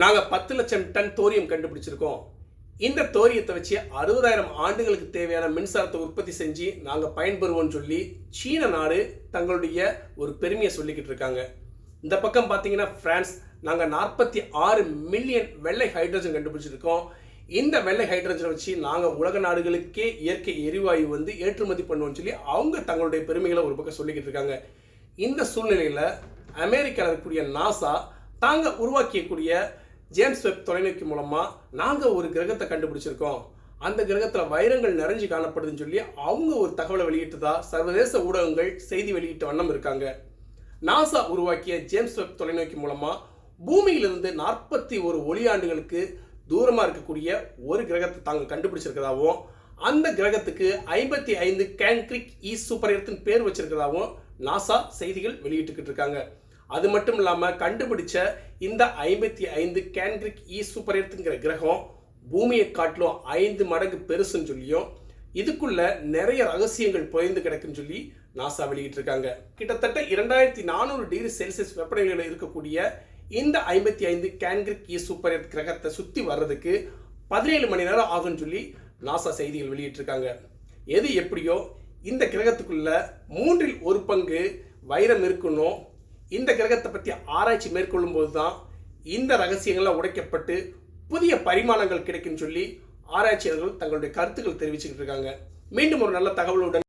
நாங்கள் பத்து லட்சம் டன் தோரியம் கண்டுபிடிச்சிருக்கோம். இந்த தோரியத்தை வச்சு அறுபதாயிரம் ஆண்டுகளுக்கு தேவையான மின்சாரத்தை உற்பத்தி செஞ்சு நாங்கள் பயன்பெறுவோம்னு சொல்லி சீன நாடு தங்களுடைய ஒரு பெருமையை சொல்லிக்கிட்டு இருக்காங்க. இந்த பக்கம் பார்த்தீங்கன்னா பிரான்ஸ் நாங்கள் நாற்பத்தி ஆறு மில்லியன் வெள்ளை ஹைட்ரஜன் கண்டுபிடிச்சிருக்கோம். இந்த வெள்ளை ஹைட்ரஜனை வச்சு நாங்கள் உலக நாடுகளுக்கே இயற்கை எரிவாயு வந்து ஏற்றுமதி பண்ணுவோம்னு சொல்லி அவங்க தங்களுடைய பெருமைகளை ஒரு பக்கம் சொல்லிக்கிட்டு இருக்காங்க. இந்த சூழ்நிலையில் அமெரிக்காவில் இருக்கக்கூடிய நாசா தாங்க உருவாக்கியக்கூடிய ஜேம்ஸ் வெப் தொலைநோக்கி மூலமாக நாங்கள் ஒரு கிரகத்தை கண்டுபிடிச்சிருக்கோம். அந்த கிரகத்தில் வைரங்கள் நிறைஞ்சு காணப்படுதுன்னு சொல்லி அவங்க ஒரு தகவலை வெளியிட்டதா சர்வதேச ஊடகங்கள் செய்தி வெளியிட்ட வண்ணம் இருக்காங்க. நாசா உருவாக்கிய ஜேம்ஸ் வெப் தொலைநோக்கி மூலமாக பூமியிலிருந்து நாற்பத்தி ஒரு ஒளியாண்டுகளுக்கு தூரமாக இருக்கக்கூடிய ஒரு கிரகத்தை தாங்க கண்டுபிடிச்சிருக்கிறதாவும் அந்த கிரகத்துக்கு ஐம்பத்தி ஐந்து கேன்க்ரிக் இ சூப்பர் எர்த்தின் பேர் வச்சிருக்கிறதாவும் நாசா செய்திகள் வெளியிட்டுக்கிட்டு இருக்காங்க. அது மட்டும் இல்லாமல் கண்டுபிடிச்ச இந்த ஐம்பத்தி ஐந்து கேன்கிரிக் இ சூப்பர் எர்த்துங்கிற கிரகம் பூமியை காட்டிலும் ஐந்து மடங்கு பெருசுன்னு சொல்லியும் இதுக்குள்ள நிறைய ரகசியங்கள் புதைந்து கிடக்குன்னு சொல்லி நாசா வெளியிட்டிருக்காங்க. கிட்டத்தட்ட இரண்டாயிரத்தி நானூறு டிகிரி செல்சியஸ் வெப்பநிலையில் இருக்கக்கூடிய இந்த ஐம்பத்தி ஐந்து கேன்கிரிக் இ சூப்பர் எர்த் கிரகத்தை சுற்றி வர்றதுக்கு பதினேழு மணி நேரம் ஆகும்னு சொல்லி நாசா செய்திகள் வெளியிட்டிருக்காங்க. எது எப்படியோ இந்த கிரகத்துக்குள்ள மூன்றில் ஒரு பங்கு வைரம் இருக்கணும் இந்த கிரகத்தை பற்றி ஆராய்ச்சி மேற்கொள்ளும் போது தான் இந்த ரகசியங்கள்லாம் உடைக்கப்பட்டு புதிய பரிமாணங்கள் கிடைக்குன்னு சொல்லி ஆராய்ச்சியாளர்கள் தங்களுடைய கருத்துக்கள் தெரிவிச்சுக்கிட்டு இருக்காங்க. மீண்டும் ஒரு நல்ல தகவலுடன்